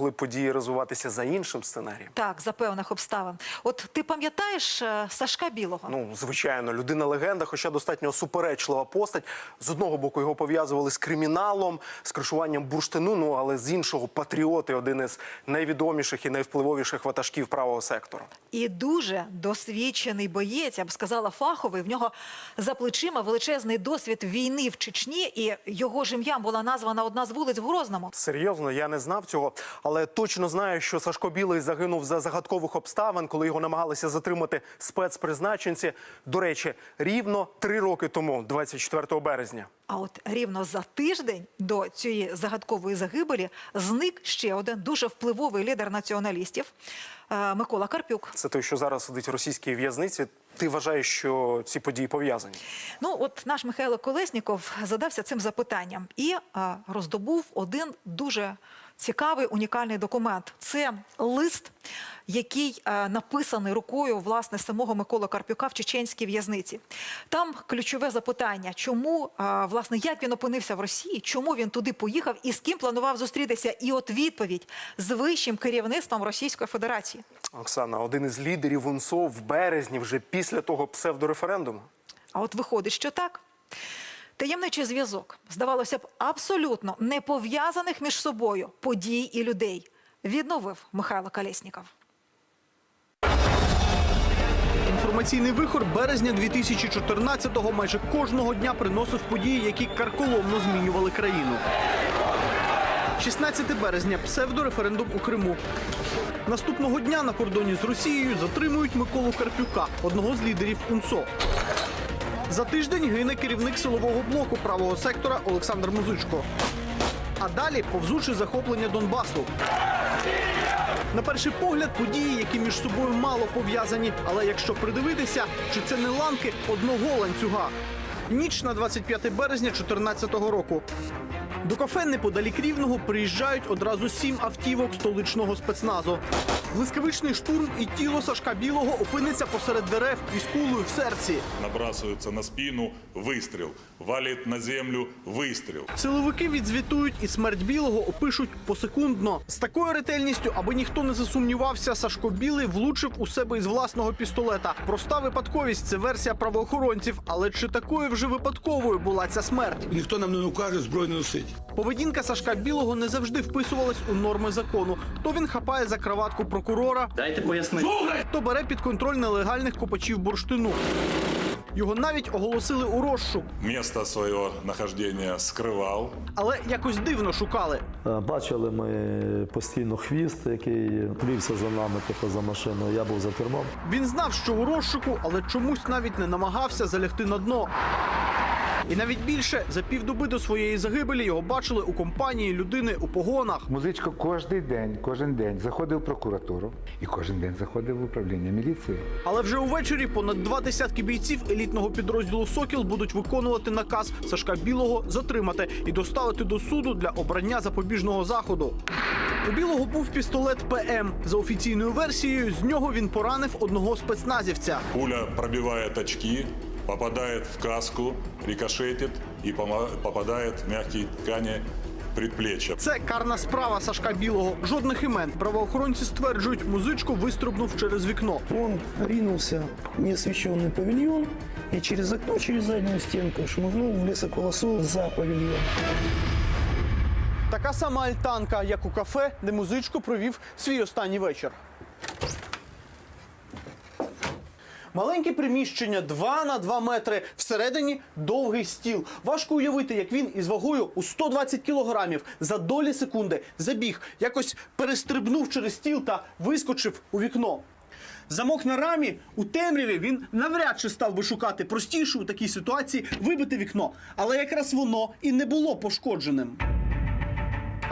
Могли події розвиватися за іншим сценарієм. Так, за певних обставин. От ти пам'ятаєш е, Сашка Білого? Ну, звичайно, людина легенда, хоча достатньо суперечлива постать. З одного боку його пов'язували з криміналом, з кришуванням бурштину. Ну але з іншого патріоти один із найвідоміших і найвпливовіших ватажків правого сектору. І дуже досвідчений боєць, я б сказала, фаховий. В нього за плечима величезний досвід війни в Чечні, і його ж ім'ям була названа одна з вулиць в Грозному. Серйозно, я не знав цього, але точно знаю, що Сашко Білий загинув за загадкових обставин, коли його намагалися затримати спецпризначенці. До речі, рівно три роки тому, 24 березня. А от рівно за тиждень до цієї загадкової загибелі зник ще один дуже впливовий лідер націоналістів е, Микола Карпюк. Це той, що зараз сидить в російській в'язниці. Ти вважаєш, що ці події пов'язані? Ну, от наш Михайло Колесніков задався цим запитанням і а, роздобув один дуже цікавий унікальний документ. Це лист, який а, написаний рукою власне самого Миколи Карпюка в чеченській в'язниці. Там ключове запитання, чому а, власне як він опинився в Росії, чому він туди поїхав і з ким планував зустрітися. І от відповідь з вищим керівництвом Російської Федерації. Оксана, один із лідерів УНСО в березні, вже після того псевдореферендуму. А от виходить, що так. Таємничий зв'язок, здавалося б, абсолютно не пов'язаних між собою подій і людей, відновив Михайло Колєсніков. Інформаційний вихор березня 2014-го майже кожного дня приносив події, які карколомно змінювали країну. 16 березня псевдореферендум у Криму. Наступного дня на кордоні з Росією затримують Миколу Карпюка, одного з лідерів УНСО. За тиждень гине керівник силового блоку правого сектора Олександр Музичко. А далі повзуче захоплення Донбасу. На перший погляд, події, які між собою мало пов'язані, але якщо придивитися, чи це не ланки одного ланцюга. Ніч на 25 березня 2014 року. До кафе неподалік рівного приїжджають одразу сім автівок столичного спецназу. Блискавичний штурм і тіло Сашка Білого опиниться посеред дерев із кулею в серці. набрасываются на спину, выстрел, валит на землю, выстрел. Силовики відзвітують і смерть білого опишуть посекундно. З такою ретельністю, аби ніхто не засумнівався, Сашко Білий влучив у себе із власного пістолета. Проста випадковість це версія правоохоронців. Але чи такою вже випадковою була ця смерть? Ніхто нам не укаже зброю не носить. Поведінка Сашка Білого не завжди вписувалась у норми закону. То він хапає за краватку прокурора, Дайте пояснити. то бере під контроль нелегальних копачів бурштину. Його навіть оголосили у розшук, Место своего нахождения скрывал. але якось дивно шукали. Е, Бачили ми постійно хвіст, який плівся за нами, типу за машиною. Я був за кермом. Він знав, що у розшуку, але чомусь навіть не намагався залягти на дно. І навіть більше за півдоби до своєї загибелі його бачили у компанії людини у погонах. Музичко кожен день, кожен день заходив в прокуратуру і кожен день заходив в управління міліції. Але вже увечері понад два десятки бійців елітного підрозділу Сокіл будуть виконувати наказ Сашка Білого затримати і доставити до суду для обрання запобіжного заходу. У білого був пістолет ПМ. За офіційною версією, з нього він поранив одного спецназівця. Пуля пробивает очки, попадает в каску, рикошетит и попадает в мягкие ткани предплечья. Це карна справа Сашка Білого. Жодних імен. Правоохоронці стверджують, музичко вистрибнув через вікно. Он ринулся в неосвещенный павильон и через окно, через заднюю стенку шмыгнул в лесополосу за павильон. Така сама альтанка, як у кафе, де музичко провів свій останній вечір. Маленьке приміщення 2 на 2 метри. Всередині довгий стіл. Важко уявити, як він із вагою у 120 кілограмів за долі секунди забіг, якось перестрибнув через стіл та вискочив у вікно. Замок на рамі у темряві він навряд чи став би шукати простіше у такій ситуації вибити вікно. Але якраз воно і не було пошкодженим.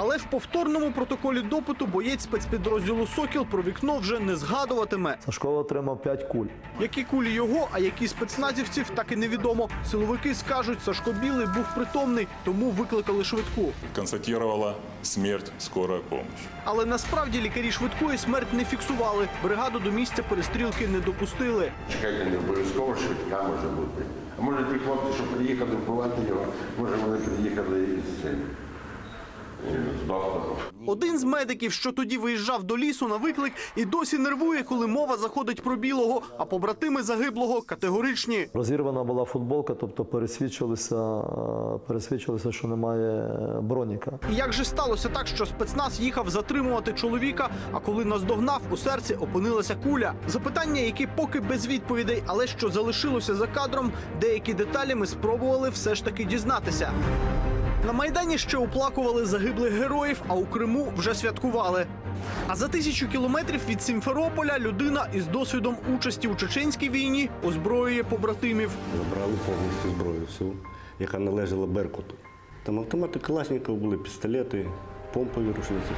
Але в повторному протоколі допиту боєць спецпідрозділу Сокіл про вікно вже не згадуватиме. Сашко отримав 5 куль. Які кулі його, а які спецназівців, так і невідомо. Силовики скажуть, Сашко Білий був притомний, тому викликали швидку. Констатировала смерть скорая помощь. Але насправді лікарі швидкої смерть не фіксували. Бригаду до місця перестрілки не допустили. Чекайте, не обов'язково швидка може бути. А може ті хлопці, що приїхали вбивати його, може вони приїхали із цим. Один з медиків, що тоді виїжджав до лісу на виклик, і досі нервує, коли мова заходить про білого, а побратими загиблого категоричні. Розірвана була футболка, тобто пересвідчилися, е, пересвідчилися, що немає е, броніка. І як же сталося так, що спецназ їхав затримувати чоловіка, а коли наздогнав, у серці опинилася куля? Запитання, які поки без відповідей, але що залишилося за кадром, деякі деталі ми спробували все ж таки дізнатися. На майдані ще оплакували загиблих героїв, а у Криму вже святкували. А за тисячу кілометрів від Сімферополя людина із досвідом участі у чеченській війні озброює побратимів. Забрали повністю зброю всю, яка належала Беркуту. Там автомати Калашников були, пістолети, помпові рушниці,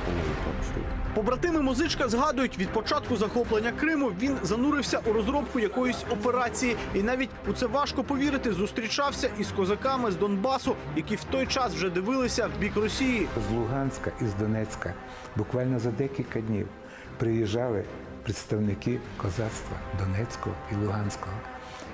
штук. Побратими музичка згадують, від початку захоплення Криму він занурився у розробку якоїсь операції, і навіть у це важко повірити, зустрічався із козаками з Донбасу, які в той час вже дивилися в бік Росії. З Луганська і з Донецька буквально за декілька днів приїжджали представники козацтва Донецького і Луганського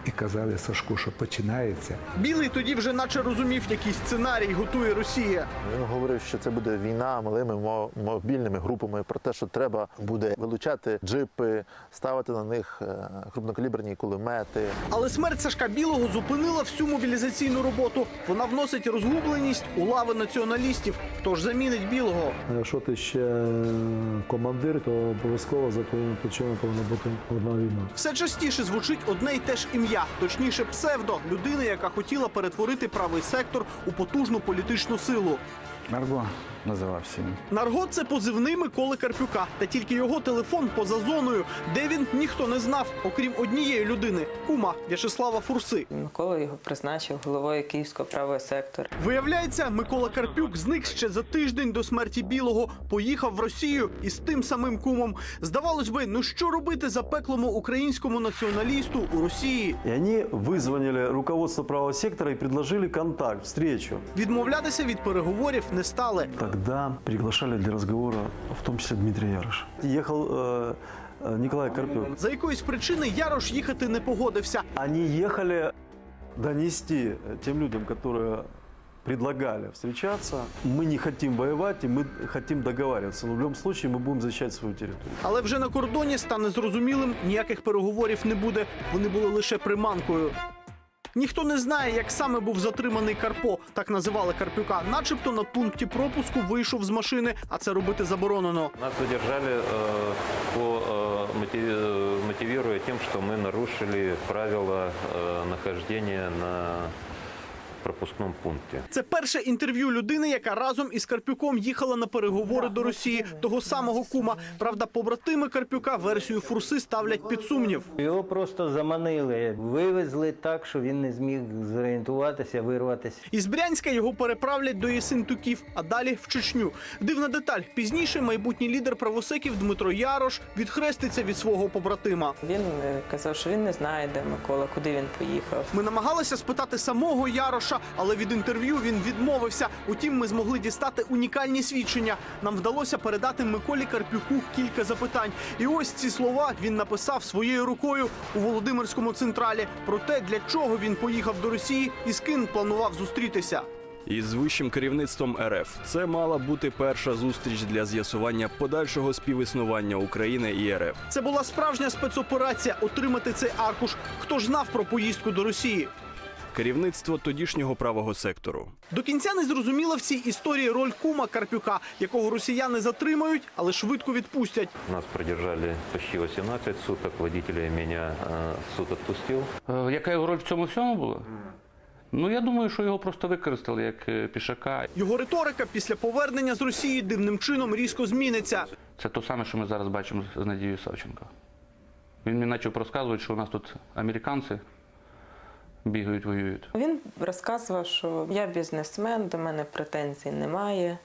і казали Сашку, що починається Білий тоді вже наче розумів, який сценарій готує Росія. Він говорив, що це буде війна малими мо- мобільними групами, про те, що треба буде вилучати джипи, ставити на них е, крупнокаліберні кулемети. Але смерть Сашка Білого зупинила всю мобілізаційну роботу. Вона вносить розгубленість у лави націоналістів. Хто ж замінить білого? Якщо ти ще командир, то обов'язково за твоїми плечима повинна бути одна війна. Все частіше звучить одне й те ж ім'я, точніше, псевдо людини, яка хотіла перетворити правий сектор у потужну політичну силу. Марго називався він. Нарго це позивний Миколи Карпюка, та тільки його телефон поза зоною, де він ніхто не знав, окрім однієї людини кума В'ячеслава Фурси. Микола його призначив головою Київського правого сектора. Виявляється, Микола Карпюк зник ще за тиждень до смерті білого, поїхав в Росію із тим самим кумом. Здавалось би, ну що робити запеклому українському націоналісту у Росії? И они вызвонили руководство правого сектора и предложили контакт, встречу. Відмовлятися від переговорів не стали Тогда приглашали для разговора, в том числе Дмитрия Яроша. Ехал э, э, Николай Карпюк. За якоїсь причини Ярош їхати не погодився. Они ехали донести э, тем людям, которые предлагали встречаться. Мы не хотим воевать, и мы хотим договариваться. Но в любом случае мы будем защищать свою территорию. Але вже на кордоні стане зрозумілим, ніяких переговорів не буде. Вони були лише приманкою. Ніхто не знає, як саме був затриманий Карпо, так називали Карпюка. Начебто на пункті пропуску вийшов з машини, а це робити заборонено. Нас задержали, э, по, э, мотиви- э, мотивируя тем, что мы нарушили правила э, нахождения на пропускном пункте. Це перше інтерв'ю людини, яка разом із Карпюком їхала на переговори до Росії, того самого кума. Правда, побратими Карпюка версію фурси ставлять під сумнів. Його просто заманили, вивезли так, що він не зміг зорієнтуватися, вирватися. Із Брянська його переправлять до Єсентуків, а далі в Чечню. Дивна деталь. Пізніше майбутній лідер правосеків Дмитро Ярош відхреститься від свого побратима. Він е, казав, що він не знає, де Микола, куди він поїхав. Ми намагалися спитати самого Яроша, але від інтерв'ю він відмовився. Утім, ми змогли дістати унікальні свідчення. Нам вдалося передати Миколі Карпюку кілька запитань. І ось ці слова він написав своєю рукою у Володимирському централі про те, для чого він поїхав до Росії і з ким планував зустрітися. із вищим керівництвом РФ. Це мала бути перша зустріч для з'ясування подальшого співіснування України і РФ. Це була справжня спецоперація отримати цей аркуш. Хто ж знав про поїздку до Росії? Керівництво тодішнього правого сектору. До кінця не зрозуміла в цій історії роль кума Карпюка, якого росіяни затримають, але швидко відпустять. Нас продержали почти 18 суток, водителя меня э, суд отпустил. Яка його роль в цьому всьому була? Ну, я думаю, що його просто використали як е, пішака. Його риторика після повернення з Росії дивним чином різко зміниться. Це те саме, що ми зараз бачимо з Надією Савченко. Він мені почав розказувати, що у нас тут американці бігають, воюють. Він розказував, що я бізнесмен, до мене претензій немає.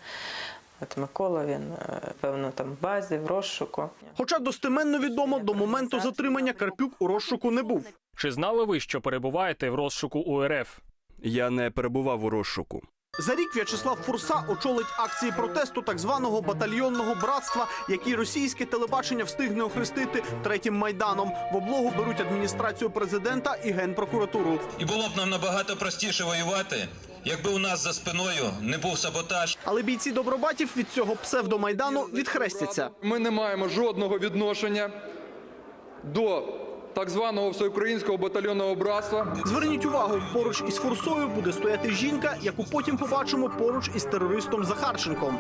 От Микола він, е, певно, там в базі, в розшуку. Хоча достеменно відомо, до моменту затримання Карпюк у розшуку не був. Чи знали ви, що перебуваєте в розшуку УРФ? Я не перебував у розшуку. За рік В'ячеслав Фурса очолить акції протесту так званого батальйонного братства, який російське телебачення встигне охрестити третім майданом. В облогу беруть адміністрацію президента і генпрокуратуру. І було б нам набагато простіше воювати, якби у нас за спиною не був саботаж. Але бійці добробатів від цього псевдомайдану відхрестяться. Ми не маємо жодного відношення до так званого всеукраїнського батальйонного братства. Зверніть увагу, поруч із Фурсою буде стояти жінка, яку потім побачимо поруч із терористом Захарченком.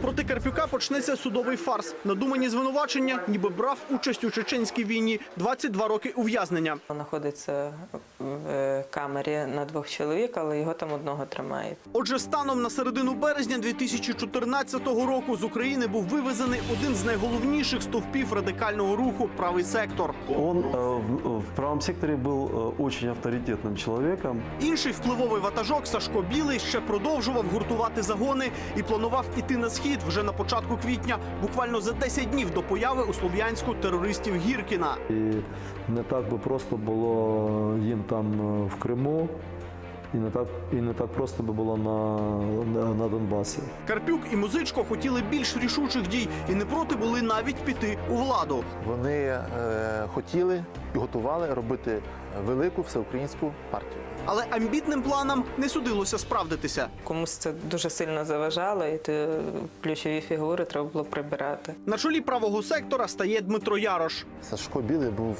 Проти Карпюка почнеться судовий фарс. Надумані звинувачення, ніби брав участь у чеченській війні, 22 роки ув'язнення. Він знаходиться в е, камері на двох чоловік, але його там одного тримають. Отже, станом на середину березня 2014 року з України був вивезений один з найголовніших стовпів радикального руху правий сектор. Он э, в, в правом секторе был э, очень авторитетным человеком. Інший впливовий ватажок Сашко Білий ще продовжував гуртувати загони і планував іти на схід вже на початку квітня, буквально за 10 днів до появи у Слов'янську терористів Гіркіна. І не так би просто було їм там е, в Криму, і не так, і не так просто би було на, на, на Донбасі. Карпюк і музичко хотіли більш рішучих дій і не проти були навіть піти у владу. Вони е, хотіли і готували робити велику всеукраїнську партію. Але амбітним планам не судилося справдитися. Комусь це дуже сильно заважало, і ти ключові фігури треба було прибирати. На чолі правого сектора стає Дмитро Ярош. Сашко Білий був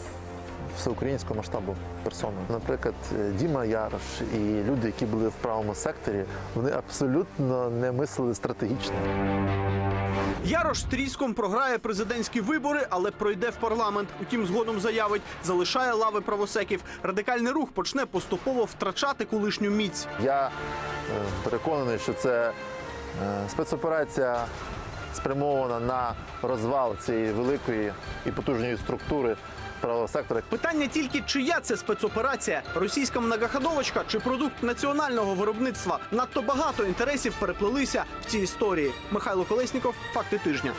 всеукраїнського масштабу персоною. Наприклад, Діма Ярош і люди, які були в правому секторі, вони абсолютно не мислили стратегічно. Ярош з тріском програє президентські вибори, але пройде в парламент. Утім, згодом заявить, залишає лави правосеків. Радикальний рух почне поступово втрачати колишню міць. Я е, переконаний, що це е, спецоперація спрямована на розвал цієї великої і потужної структури правого сектора. Питання тільки, чия це спецоперація: російська многоходовочка чи продукт національного виробництва. Надто багато інтересів переплелися в цій історії. Михайло Колесніков, факти тижня.